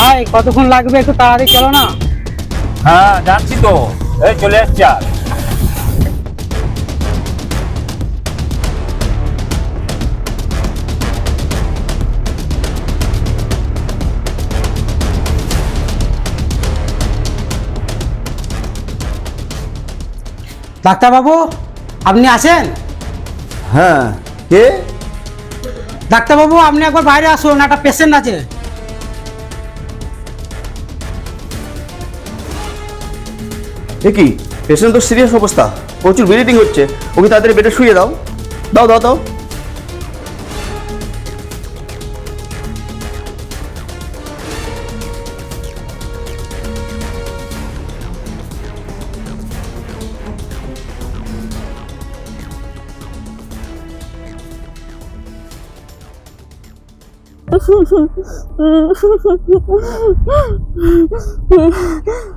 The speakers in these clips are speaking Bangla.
ভাই কতক্ষণ লাগবে একটু তাড়াতাড়ি চলো না? হ্যাঁ যাচ্ছি তো। এই চলে এসছি আর। ডাক্তারবাবু আপনি আছেন হ্যাঁ কে? ডাক্তারবাবু আপনি একবার বাইরে আসুন একটা পেশেন্ট আছে। কি? পেশেন্ট তো সিরিয়াস অবস্থা। প্রচুর ব্লিডিং হচ্ছে। ওকে তাড়াতাড়ি বেডে শুয়ে দাও। দাও দাও দাও।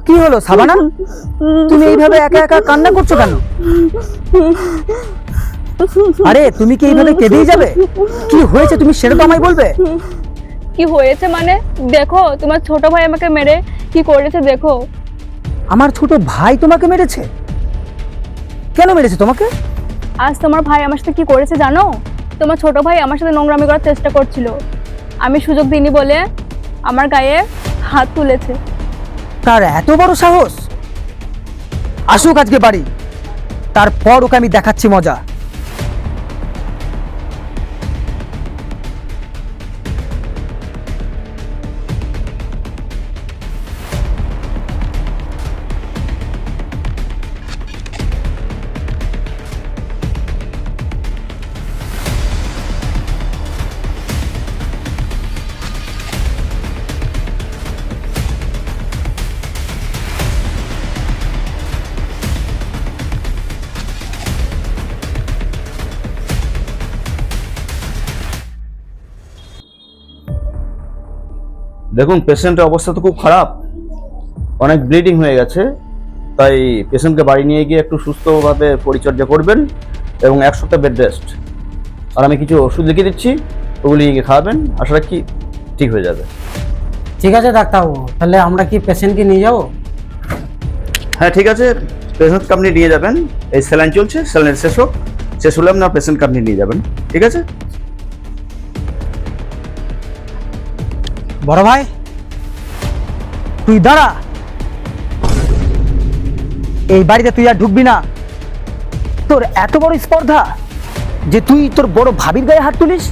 কি হলো সাবানা? তুমি এইভাবে একা একা কান্না করছ কেন? আরে তুমি কি এইভাবে কেঁদেই যাবে? কি হয়েছে তুমি সেটা তো আমায় বলবে। কি হয়েছে মানে? দেখো তোমার ছোট ভাই আমাকে মেরে কি করেছে দেখো। আমার ছোট ভাই তোমাকে মেরেছে? কেন মেরেছে তোমাকে? আজ তোমার ভাই আমার সাথে কি করেছে জানো? তোমার ছোট ভাই আমার সাথে নোংরামি করার চেষ্টা করছিল। আমি সুযোগ দিইনি বলে আমার গায়ে হাত তুলেছে। তার এত বড় সাহস? আসুক আজকে বাড়ি। তারপর ওকে আমি দেখাচ্ছি মজা। দেখুন পেশেন্টের অবস্থা তো খুব খারাপ। অনেক ব্লিডিং হয়ে গেছে। তাই পেশেন্টকে বাড়ি নিয়ে গিয়ে একটু সুস্থভাবে পরিচর্যা করবেন এবং এক সপ্তাহ বেড রেস্ট আর আমি কিছু ওষুধ লিখে দিচ্ছি ওগুলি খাওয়াবেন। আশা রাখি ঠিক হয়ে যাবে। ঠিক আছে ডাক্তারবাবু। তাহলে আমরা কি পেশেন্টকে নিয়ে যাব? হ্যাঁ ঠিক আছে। পেশেন্টকে আপনি নিয়ে যাবেন। এই স্যালাইন চলছে স্যালাইন শেষ হোক। শেষ হলে আপনার পেশেন্টকে আপনি নিয়ে যাবেন। ঠিক আছে? বড় ভাই তুই দাঁড়া। এই বাড়িতে তুই আর ঢুকবি না। তোর এত বড় স্পর্ধা যে তুই তোর বড় ভাবির গায়ে হাত তুলিস?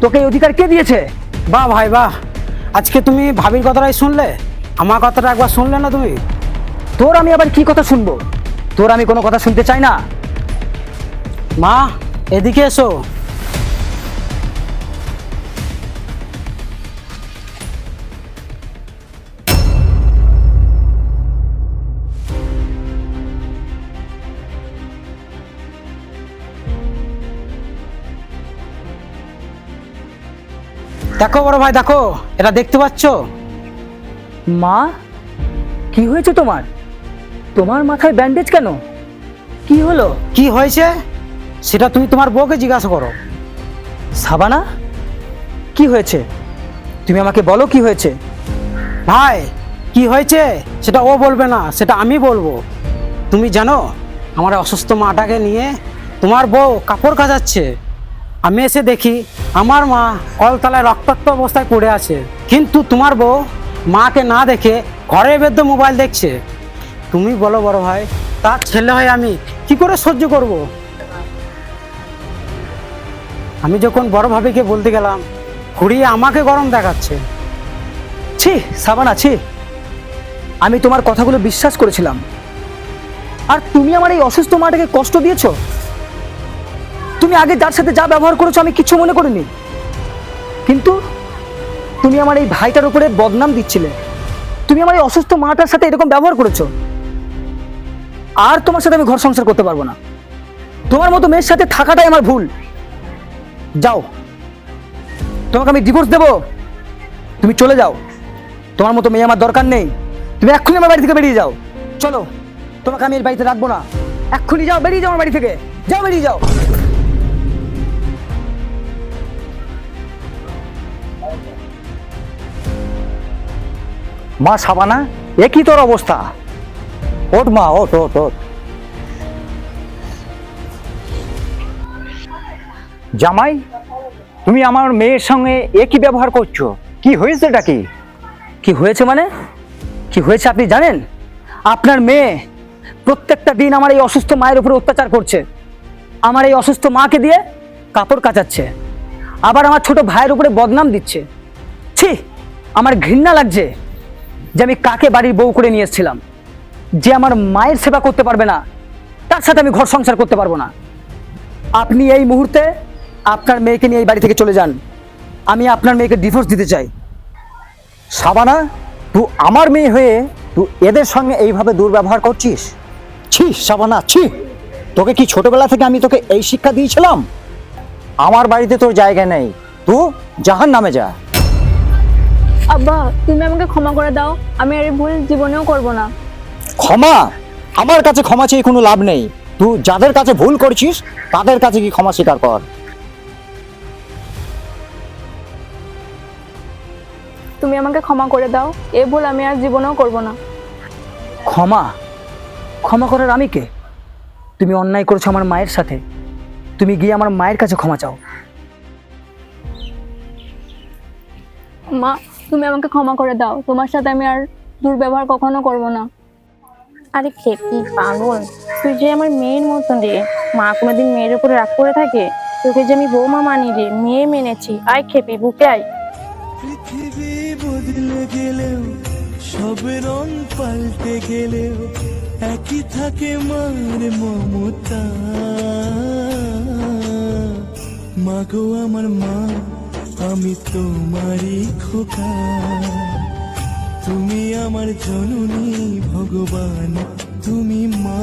তোকে এই অধিকার কে দিয়েছে? বাহ ভাই বাহ। আজকে তুমি ভাবির কথাটাই শুনলে? আমার কথাটা একবার শুনলে না তুমি? তোর আমি আবার কি কথা শুনব? তোর আমি কোনো কথা শুনতে চাই না। মা এদিকে এসো। দেখো বড় ভাই দেখো এটা দেখতে পাচ্ছ? মা কি হয়েছে তোমার? তোমার মাথায় ব্যান্ডেজ কেন? কি হলো? কি হয়েছে? সেটা তুমি তোমার বউকে জিজ্ঞাসা করো। সাবানা? কি হয়েছে? তুমি আমাকে বলো কি হয়েছে? ভাই কি হয়েছে? সেটা ও বলবে না সেটা আমি বলব। তুমি জানো আমার অসুস্থ মাটাকে নিয়ে তোমার বউ কাপড় কাচাচ্ছে। আমি এসে দেখি আমার মা কলতলায় রক্তাক্ত অবস্থায় পড়ে আছে। কিন্তু তোমার বউ মাকে না দেখে ঘরের বেদ্য মোবাইল দেখছে। তুমি বলো বড় ভাই, তার ছেলে হয়ে আমি কি করে সহ্য করব? আমি যখন বড় ভাবিকে বলতে গেলাম, ঘুরিয়ে আমাকে গরম দেখাচ্ছে। ছি, সাবানা, ছি। আমি তোমার কথাগুলো বিশ্বাস করেছিলাম। আর তুমি আমার এই অসুস্থ মাটাকে কষ্ট দিয়েছ? তুমি আগে যার সাথে যা ব্যবহার করেছ আমি কিছু মনে করিনি। কিন্তু তুমি আমার এই ভাইটার উপরে বদনাম দিচ্ছিলে। তুমি আমার এই অসুস্থ মাটার সাথে এরকম ব্যবহার করেছ। আর তোমার সাথে আমি ঘর সংসার করতে পারব না। তোমার মতো মেয়ের সাথে থাকাটাই আমার ভুল। যাও। তোমাকে আমি ডিভোর্স দেবো। তুমি চলে যাও। তোমার মতো মেয়ে আমার দরকার নেই। তুমি এক্ষুনি আমার বাড়ি থেকে বেরিয়ে যাও। চলো। তোমাকে আমি এর বাড়িতে রাখব না। এক্ষুনি যাও, বেরিয়ে যাও আমার বাড়ি থেকে। যাও, বেরিয়ে যাও। মা সাবানা এ কি তোর অবস্থা। ওঠ মা, ওঠ ওঠ ওঠ। জামাই, তুমি আমার মেয়ের সঙ্গে একই ব্যবহার করছ। কি হয়েছে এটা কি? কি হয়েছে মানে? কি হয়েছে আপনি জানেন? আপনার মেয়ে প্রত্যেকটা দিন আমার এই অসুস্থ মায়ের উপরে অত্যাচার করছে। আমার এই অসুস্থ মাকে দিয়ে কাপড় কাচাচ্ছে। আবার আমার ছোট ভাইয়ের উপরে বদনাম দিচ্ছে। ছি, আমার ঘৃণা লাগছে। যে আমি কাকে বাড়ির বউ করে নিয়ে এসেছিলাম? যে আমার মায়ের সেবা করতে পারবে না, তার সাথে আমি ঘর সংসার করতে পারব না। আপনি এই মুহূর্তে আপনার মেয়েকে নিয়ে এই বাড়ি থেকে চলে যান। আমি আপনার মেয়েকে ডিভোর্স দিতে চাই। সাবানা তুই আমার মেয়ে হয়ে তুই এদের সঙ্গে এইভাবে দুর্ব্যবহার করছিস? ছি সাবানা ছি। তোকে কি ছোটবেলা থেকে আমি তোকে এই শিক্ষা দিয়েছিলাম? আমার বাড়িতে তোর জায়গা নেই। তুই জাহান নামে যা। আব্বা তুমি আমাকে ক্ষমা করে দাও। আমি আর এই ভুল জীবনেও করব না। ক্ষমা? আমার কাছে ক্ষমা চেয়ে কোনো লাভ নেই। তুই যাদের কাছে ভুল করছিস তাদের কাছে কি ক্ষমা স্বীকার কর। তুমি আমাকে ক্ষমা করে দাও। এ ভুল আমি আর জীবনেও করব না। ক্ষমা? ক্ষমা করার আমি কে? তুমি অন্যায় করেছ আমার মায়ের সাথে। তুমি গিয়ে আমার মায়ের কাছে ক্ষমা চাও। মা তুমি আমাকে ক্ষমা করে দাও। তোমার সাথে আমি আর দুর্ব্যবহার কখনো করব না। আরে খেপি পাগল? তুই যে আমার মেয়ের মতন রে। মা কোনোদিন মেয়ের উপরে রাগ করে থাকে? তোকে যে আমি বৌমা মানি রে মেয়ে মেনেছি। আয় খেপি বুকে আয়। পৃথিবী বদলে গেলেও সব রং পাল্টে গেলেও একই থাকে মার মমতা। মাগো আমার মা। আমি তোমারই খোকা। তুমি আমার জননী ভগবান তুমি মা।